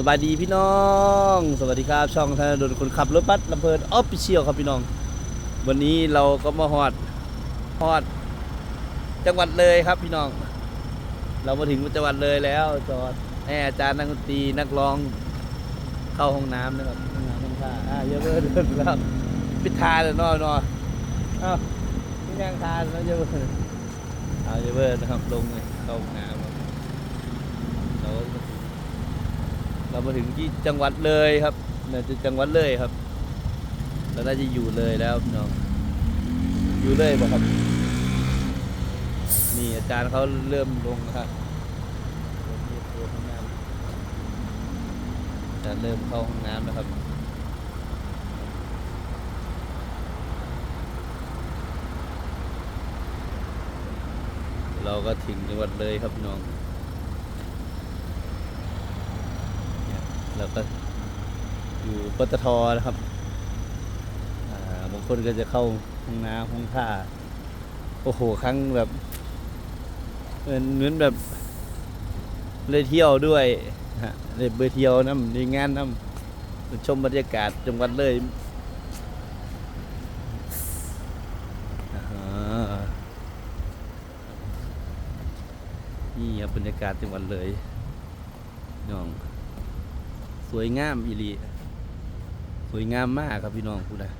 สบายดีพี่น้อง สวัสดีครับ ช่องธนดลคนขับรถบัสลำเพลินออฟฟิเชียลครับพี่น้อง วันนี้เราก็มาฮอดฮอด จังหวัดเลยครับพี่น้อง เรามาถึงจังหวัดเลยแล้ว จอดให้อาจารย์นักดนตรีนักร้อง เข้าห้องน้ำนะครับห้องน้ำห้องท่าอ่าเยอะเบิร์เดินแล้วปิดทาเลยนอนนอนอ้าวไม่ย่างทานแล้วเยอะเบิร์เอาเยอะเบิร์นะครับลงเลยเข้าห้องน้ำครับเราก็ เรามาถึงที่จังหวัดเลยครับน่าจะจังหวัดเลยครับเราน่าจะอยู่เลยแล้วน้องอยู่เลยบ่ครับนี่อาจารย์เขาเริ่มลงครับอาจารย์เริ่มเข้าห้องน้ำแล้วครับเราก็ถึงจังหวัดเลยครับน้อง แล้วก็อยู่ปตทนะครับบางคนก็จะเข้าห้องน้ำห้องท่าโอ้โหครั้งแบบเหมือนเหมือแบบเลยเที่ยวด้วยฮะเลยไปเที่ยวน้ำในงานน้ำชมบรรยากาศจังหวัดเลยนี่ครับบรรยากาศจังหวัดเลยน้อง สวยงามอีหลีสวยงามมากครับพี่น้องพูดนะ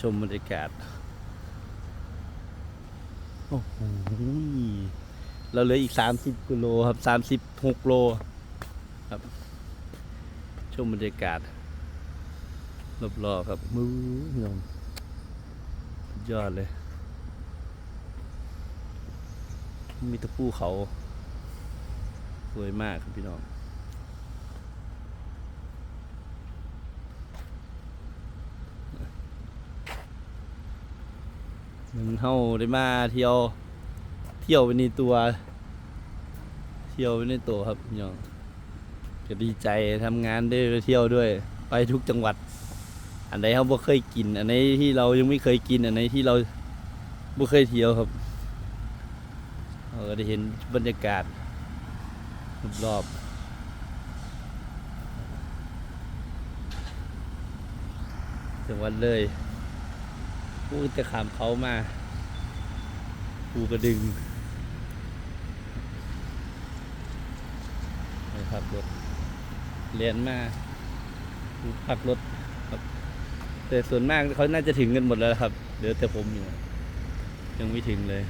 ชมบรรยากาศ โอ้โห เราเหลืออีก30กิโลครับ36โลครับ ชมบรรยากาศ รอบๆครับมือพี่น้องยอดเลย มีตะภูเขา สวยมากครับพี่น้องมันเฮาได้มาเที่ยว เที่ยวไปในตัว เที่ยวไปในตัวครับพี่น้องก็ดีใจทำงานได้ไปเที่ยวด้วย ไปทุกจังหวัด อันใดเขาบ่เคยกิน อันไหนที่เรายังไม่เคยกิน อันไหนที่เราบ่เคยเที่ยวครับ เราก็ได้เห็นบรรยากาศรอบๆจังหวัดเลยกูจะขามเขามากูกระดึงไปพักรถเรียนมาพักรถครับแต่ส่วนมากเขาน่าจะถึงกันหมดแล้วครับเหลือแต่ผมอยู่ยังไม่ถึงเลย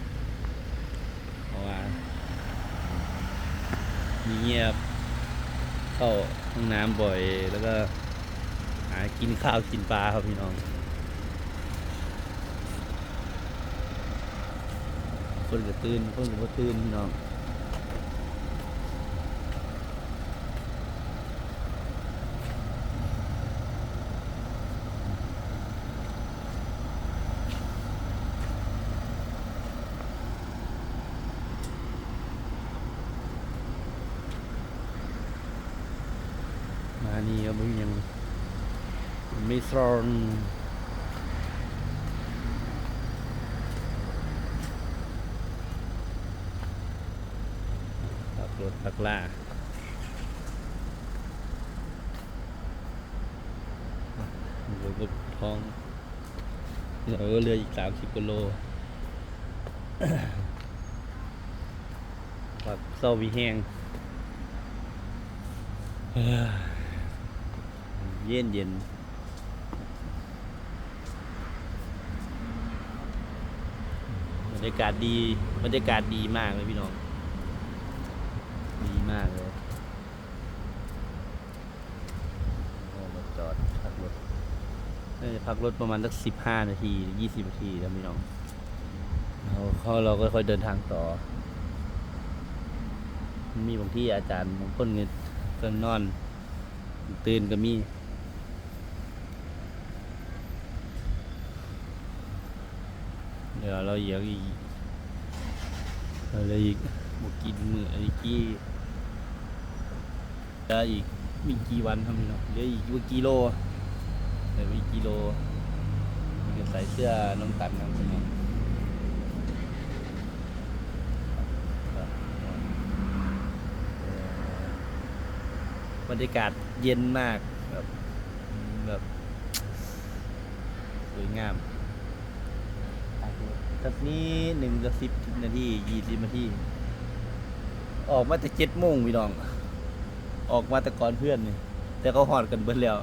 เพราะว่า มีเงียบ เข้าห้องน้ำบ่อย แล้วก็หากินข้าวกินปลาครับพี่น้อง คนก็ตื่นคนกระตื่นพี่น้อง นี่ก็ไม่ยังม่สรอนขับรถพักล่าเรือก็ท้องเราก็เรืออีกสามสิบกิโลปักเศร้าวีแห้ง เย็นเย็นบรรยากาศดีบรรยากาศดีมากเลยพี่น้อง ดีมากเลยมาจอดพักรถน่าจะพักรถประมาณสักสิบห้านาทียี่สิบนาทีแล้วพี่น้องเราเขาเราก็ค่อยเดินทางต่อ มีบางที่อาจารย์บางคนเนี่ยก็นอน ตื่นก็มี เดี๋ยวเราเหลืออีกอะไรอีกบวกกินมืออะไรกี้ได้อีกมีกี่วันทำเนาะเหลืออีกว่ากิโลเหลืออีกกิโลนี่ก็ใส่เสื้อน้องตัน้ำเงินบรรยากาศเย็นมากแบบแบบสวยงาม จากนี้หนึ่งจะสิบนาทียี่สิบนาที ออกมาแต่เจ็ดโมงพี่น้อง ออกมาแต่ก่อนเพื่อนนี่แต่เขาหอดกันเบิดแล้ว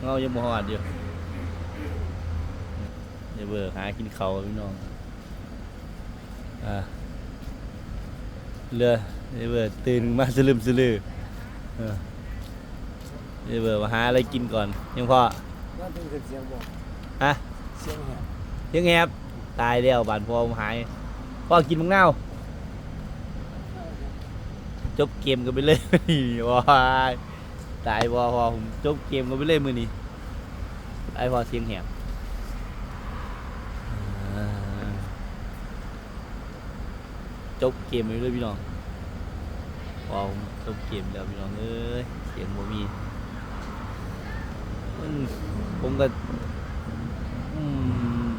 เงายังบ่หอดอยู่อย่าเบื่อหากินเขาวพี่น้องอ่าเรืออย่าเบื่อตื่นมาสลืมสลือเอออย่าเบื่อมาหาอะไรกินก่อน ยังพอว่าถึงเสียงบอกฮะเสียงแหบยังแงบ ตายแล้วบานพอมหายพ่อกินมังนาวจบเกมกันไปเลยนี่ว้ายตายพอพอผมจบเกมกันไปเลยมือนี้ไอพอเสียงแหบจบเกมไปเลยพี่น้องพอผมจบเกมแล้วพี่น้องเอ้ยเสียงบ่มีผมก็อืม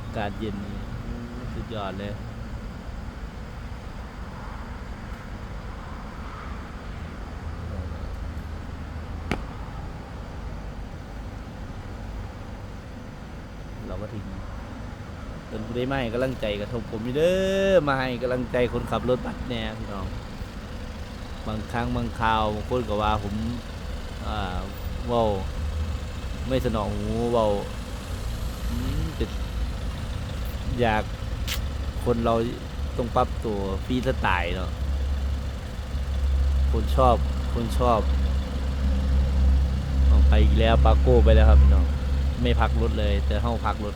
อากาศเย็นนี่สุดยอดเลยเราก็ถึงจนผู้ได้ไม่กำลังใจกระทบผมอยู่เด้อมาให้กำลังใจคนขับรถบัสแน่พี่น้อง บางครั้งบางคราวบางคนก็ว่าผมอ่าเว่าไม่สนองหูเบา อยากคนเราต้องปรับตัวฟรีสไตล์เนาะคนชอบคนชอบออกไปอีกแล้วปาโก้ไปแล้วครับพี่น้องไม่พักรถเลย แต่ห้องพักรถ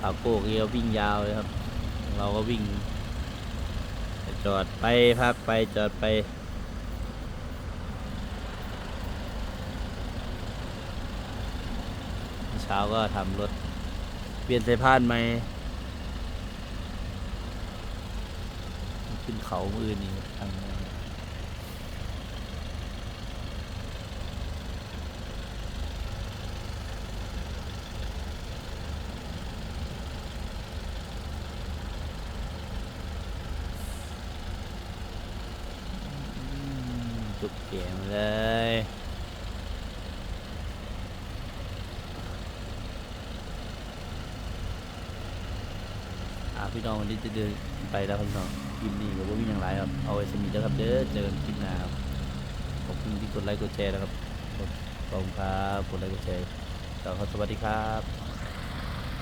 ปาโก้เกียววิ่งยาวเลยครับ เราก็วิ่งจอดไปพักไปจอดไป เช้าก็ทำรถ เปลี่ยนสายพานไหมขึ้นเขามืออื่นนี่ทางนั้นอืมจุกเกมเลย พี่น้องวันนี้จะเดินไปแล้วครับพี่น้องคลิปนี้ก็บ่มีอย่างไรครับเอาไว้สมีแล้วครับเด้อเจอกันคลิปหน้าครับขอบคุณที่กดไลค์กดแชร์นะครับขอบคุณครับกดไลค์กดแชร์ขอสวัสดีครับ